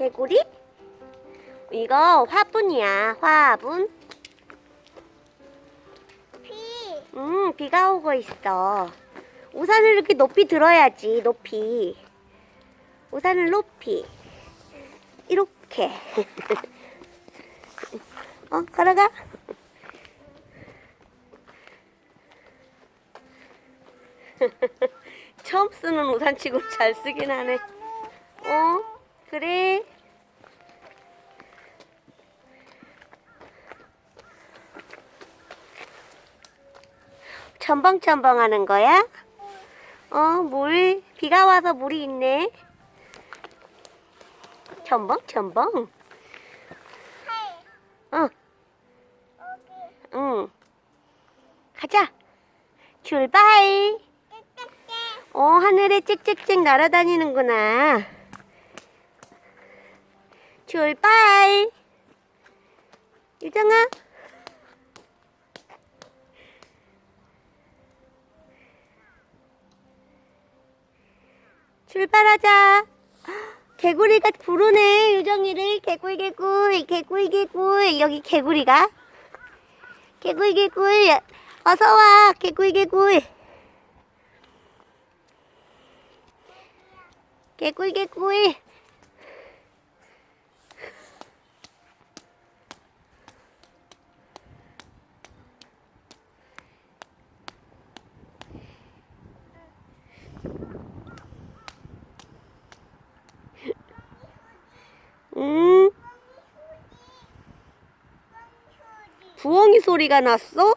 개구리? 이거 화분이야, 화분. 비. 음, 비가 오고 있어. 우산을 이렇게 높이 들어야지, 높이. 우산을 높이. 이렇게. 어, 걸어가. 처음 쓰는 우산치고 잘 쓰긴 하네. 어, 첨벙첨벙 하는 거야? 어, 물, 비가 와서 물이 있네. 첨벙첨벙. 어, 여기. 응. 가자. 출발. 어, 하늘에 찍찍찍 날아다니는구나. 출발. 유정아. 출발하자. 개구리가 부르네, 유정이를. 개굴, 개굴, 개굴, 개굴. 여기 개구리가. 개굴, 개굴. 어서와, 개굴, 개굴. 개굴 개굴 음 부엉이 소리가 났어?